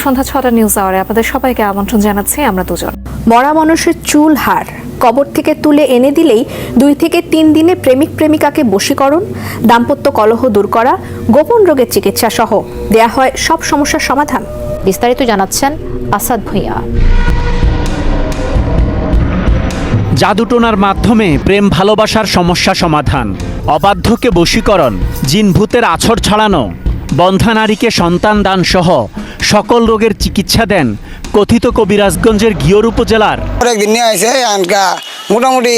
সন্ধ্যা ছটা নিউজ আওয়ারে আপনাদের সবাইকে আমন্ত্রণ জানাচ্ছি, আমরা দুজন। মরা মানুষের চুল হার, কবর থেকে তুলে এনে দিলেই দুই থেকে তিন দিনে প্রেমিক প্রেমিকাকে বশীকরণ, দাম্পত্য কলহ দূর করা, গোপন রোগের চিকিৎসা সহ। দেয়া হয় সব সমস্যার সমাধান। বিস্তারিত জানাচ্ছেন আসাদ ভুঁইয়া। জাদুটোনার মাধ্যমে প্রেম ভালোবাসার সমস্যা সমাধান, অবাধ্যকে বশীকরণ, জিনভূতের আছর ছাড়ানো। বন্ধা নারীকে সন্তান দান সহ সকল রোগের চিকিৎসা দেন কথিত কবিরাজগঞ্জের ঘিওর উপজেলার। একদিন নিয়ে আসে আনকা মোটামুটি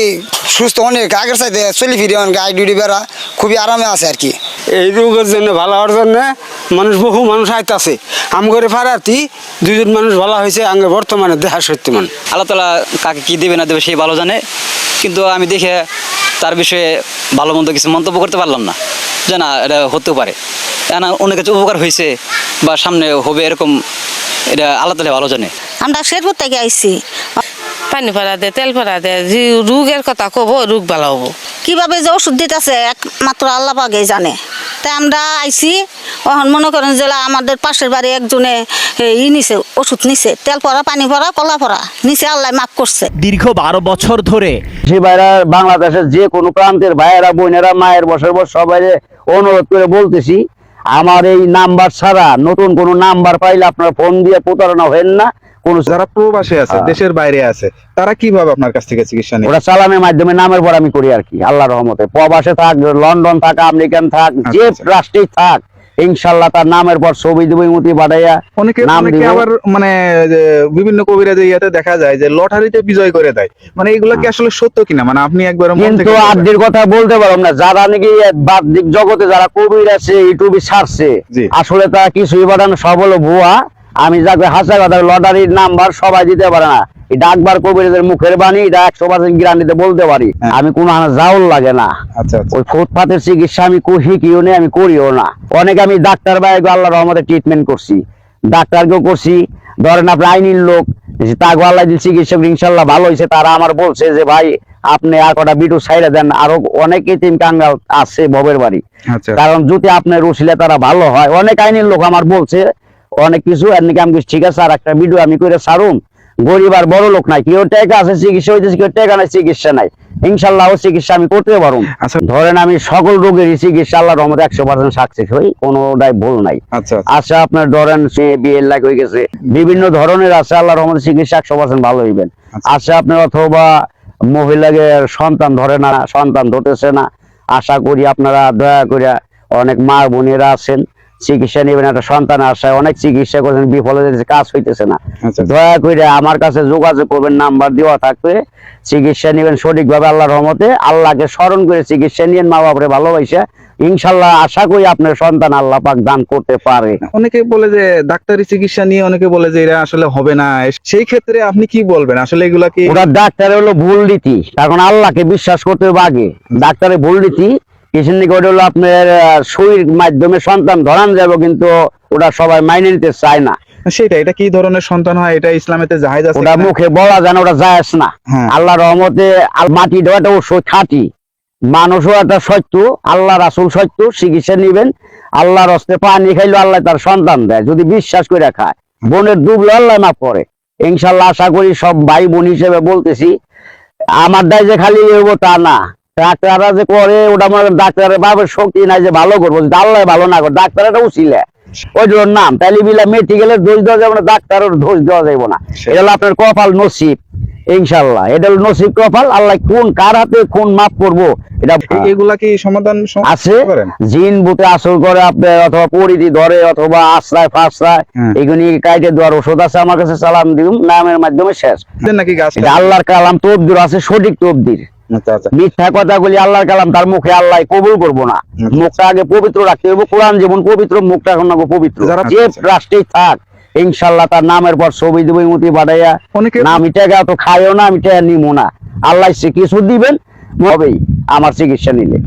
সুস্থ অনেক আগের সাথে চলি ফিরে অনেক আই ডিউটি বেড়া খুবই আরামে আছে আর কি। এই রোগের জন্য ভালো হওয়ার জন্য মানুষ বহু মানুষ আইতাছে। আম করে ফারাতি দুজন মানুষ ভালো হয়েছে আঙ্গে বর্তমানে দেহা সত্যি মান আল্লাহ তালা কাকে কী দেবে না দেবে সেই ভালো জানে কিন্তু আমি দেখে তার বিষয়ে ভালো মন্দ কিছু মন্তব্য করতে পারলাম না। যে না এটা হতেও পারে। না অনেক কিছু উপকার হয়েছে বা সামনে হবে এরকম এটা আল্লাহ তালা ভালো জানে। আমরা শেরপুর থেকে আইছি। পানি ভরা দে তেল ভরা দে যে রোগের কথা কব রোগ ভালো হব। কীভাবে যে ওষুধ দিতেছে একমাত্র আল্লাহ পাকে জানে। তাই আমরা আইছি এখন মনে করেন যে আমাদের পাশের বাড়ি একজনে ই নিছে ওষুধ নিছে। তেল পরা পানি পরা কলা পরা নিচে আল্লাহ মাফ করছে। দীর্ঘ বারো বছর ধরে যে ভাইরা বাংলাদেশের যে কোনো প্রান্তের ভাইয়েরা বোনেরা মায়ের বছর বছর সবাই অনুরোধ করে বলতেছি আমার এই নাম্বার ছাড়া নতুন কোনো নাম্বার পাইলে আপনার ফোন দিয়ে প্রতারণা হেন না কোন যারা প্রবাসে আছে হ্যাঁ। দেশের বাইরে আছে তারা কীভাবে আপনার কাছ থেকে চিকিৎসা নেয় ওরা চালানের মাধ্যমে নামের পর আমি করি আর কি আল্লাহ রহমতে প্রবাসে থাক লন্ডন থাক আমেরিকান থাক যে আচ্ছা। রাষ্ট্রেই থাক ইনশাল্লাহ তার নামের পর ছবি দেবো মতি বাড়াইয়া অনেকে অনেকে আবার মানে যে বিভিন্ন কবিরাজের ইয়াতে দেখা যায় যে লটারিতে বিজয় করে দেয়। মানে এগুলো কি আসলে সত্য কিনা? মানে আপনি একবার মন কিন্তু। আব্দির কথা বলতে পারলাম না। যারা নাকি বাহ্যিক জগতে যারা কবির আছে ইউটিউবে ছাড়ছে আসলে তারা কিছুই বাড়ানো সব হলো ভুয়া। আমি যাকে হাসা কথা লটারির নাম্বার সবাই দিতে পারে না। এটা কবিরের মুখের বাণী এটা একশো পার্সেন্ট গ্যারান্টিতে বলতে পারি। হ্যাঁ। আমি কোনো আনা জাউল লাগে না। আচ্ছা আচ্ছা। ওই ফুটপাতের চিকিৎসা আমি শিখিও নি আমি করিও না। অনেক আমি ডাক্তার ভাই আল্লাহ রহমতে ট্রিটমেন্ট করছি। ডাক্তারকেও করছি। ধরেন আইনির লোক যে তাকে আল্লাহ যে চিকিৎসক ইনশাল্লাহ ভালো হয়েছে তারা আমার বলছে যে ভাই আপনি আর কটা বিটু সাইডে দেন আরও অনেক তিন কাঙ্গাল আছে ভবের বাড়ি। আচ্ছা। কারণ যদি আপনার রসিলে তারা ভালো হয় অনেক আইনের লোক আমার বলছে অনেক কিছু আমি ঠিক আছে আর একটা ভিডিও আমি করে সারুম গরিব আর বড় লোক নাই কেউ টাকা আছে চিকিৎসা হইতেছে কেউ টাকা নাই চিকিৎসা নাই ইনশাল্লাহ ও চিকিৎসা আমি করতে পারুম আচ্ছা। ধরেন আমি সকল রোগের চিকিৎসা আল্লাহ রহমতে একশো পার্সেন্ট সাকসেস হই কোনোটাই ভুল নাই আচ্ছা আচ্ছা। আচ্ছা আপনার ধরেন সে বিয়ে লাগ হয়ে গেছে বিভিন্ন ধরনের আছে আল্লাহ রহমতে চিকিৎসা একশো পার্সেন্ট ভালো হইবেন। আচ্ছা আপনার অথবা মহিলাকে সন্তান ধরে না সন্তান ধরতেছে না আশা করি আপনারা দয়া করে অনেক মা বোনেরা আছেন চিকিৎসা নেবেন একটা সন্তান আশায় অনেক চিকিৎসা করছেন বিফলে যেতেছে, কাজ হইতেছে না। আচ্ছা দয়া করে আমার কাছে যোগাযোগ করবেন নাম্বার দেওয়া থাকবে। চিকিৎসা নেবেন সঠিকভাবে আল্লাহ রহমতে আল্লাহকে স্মরণ করে চিকিৎসা নিয়ে মা বাপরে ভালোবাসে। ইনশাল্লাহ আশা করি আপনার সন্তান আল্লাহ পাক দান করতে পারে। অনেকে বলে যে ডাক্তারি চিকিৎসা নিয়ে অনেকে বলে যে এরা আসলে হবে না। সেই ক্ষেত্রে আপনি কি বলবেন? আসলে এগুলা কি ওরা ডাক্তারের হলো ভুল নীতি। কারণ আল্লাহকে বিশ্বাস করতে হবে আগে। ডাক্তারের ভুল নীতি কিসের দিকে ওটা হলো আপনার সুইর মাধ্যমে সন্তান ধরান যাবে কিন্তু ওটা সবাই মাইনে নিতে চায় না। সেটা এটা কি ধরনের সন্তান হয়? এটা ইসলামেতে জাহেজ আছে ওটা মুখে বলা যায় না ওটা জায়েজ না। হ্যাঁ। আল্লাহ রহমতে আল মাটি দেওয়াটা অবশ্যই খাঁটি। মানুষও একটা সত্য আল্লাহ রাসুল সত্য চিকিৎসা নিবেন। আল্লাহর হস্তে পানি খাইলে আল্লাহ তার সন্তান দেয় যদি বিশ্বাস করে খায়। বোনের ডুবলে আল্লাহ মাফ করে। ইনশাল্লাহ আশা করি সব ভাই বোন হিসেবে বলতেছি আমার দায় যে খালি হইব তা না। ডাক্তাররা যে করে ওটা আমার ডাক্তারের বাবার শক্তি নাই যে ভালো করব আল্লাহ ভালো না করে ডাক্তারটা উচিলে। নাম বিলা মেডিকেলের দোষ দেওয়া যাবে না ডাক্তারের দোষ দেওয়া যাবে না। এটা হলো আপনার কপাল নসিব ইনশাল্লাহ এটা হলো নসিব কপাল আল্লাহ কোন কার হাতে কোন মাপ করব এটা এগুলা কি সমাধান আছে। জিন বুতে আসল করে আপনার অথবা পরিধি ধরে অথবা আশ্রয় ফাশ্রয় হ্যাঁ। এগুলি কাইটে দেওয়ার ওষুধ আছে আমার কাছে সালাম নামের মাধ্যমে শেষ। নাকি আল্লাহর কালাম তবদির আছে সঠিক তবদির। আচ্ছা আচ্ছা মিথ্যা কথাগুলি আল্লাহর কালাম তার মুখে আল্লাহ কবুল করব না। মুখটা আগে পবিত্র রাখতে হবে। কোরআন যেমন পবিত্র মুখটা এখন পবিত্র। যে আচ্ছা। রাষ্ট্রেই থাক ইনশাল্লাহ তার নামের পর ছবি দেবো মতি বাড়াইয়া। না আমি টাকা তো খাইও না আমি টাকা নিবো না। আল্লাহ সে কিছু দিবেন হবেই আমার চিকিৎসা নিলে।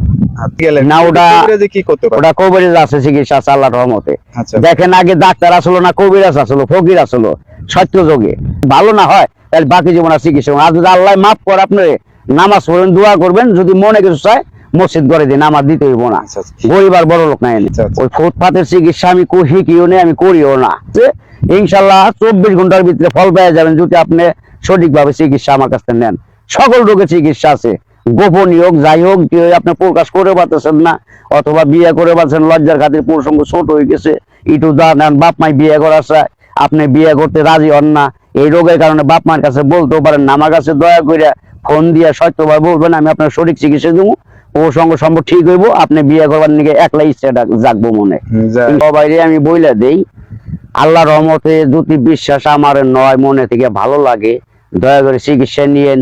না, ওটা- কবিরাজে কি করতে পারে? ওটা কবিরাজ আছে চিকিৎসা আছে আল্লাহ রহমতে। আচ্ছা। দেখেন আগে ডাক্তার আসলো না কবিরাজ আসলো ফকির আসলো সত্য যোগে ভালো না হয় তাহলে বাকি জীবন আর চিকিৎসা করুন। আল্লাহ মাফ করে আপনি নামাজ পড়েন দোয়া করবেন যদি মনে কিছু চায় মসজিদ করে দিন আমার দিতে হইব না। আচ্ছা, আচ্ছা, গরিব আর বড় লোক নাই আচ্ছা, আচ্ছা। ওই ফুটপাতের চিকিৎসা আমি কো- শিখিও নেই আমি করিও না। ইনশাল্লাহ চব্বিশ ঘণ্টার ভিতরে ফল পেয়ে যাবেন যদি আপনি সঠিকভাবে চিকিৎসা আমার কাছ থেকে নেন। সকল রোগের চিকিৎসা আছে। গোপনীয় হোক যাই হোক কেউ আপনি প্রকাশ করে পাচ্ছেন না অথবা বিয়ে করে পাচ্ছেন লজ্জার খাতির প্রসঙ্গ ছোট হয়ে গেছে ইটু দান বাপ মাই বিয়ে করার চায় আপনি বিয়ে করতে রাজি হন না এই রোগের কারণে বাপ মার কাছে বলতেও পারেন না আমার কাছে দয়া করে ফোন দিয়ে সত্যভাবে বলবেন আমি আপনার সঠিক চিকিৎসা দেবো ও সঙ্গে সম্ভব ঠিক হইব আপনি বিয়ে করবার নিকে একলা ইচ্ছাটা জাগবো মনে। বাইরে আমি বইলা দেই আল্লাহ রহমতে দুটি বিশ্বাস আমার নয় মনে থেকে ভালো লাগে দয়া করে চিকিৎসা নিয়েন।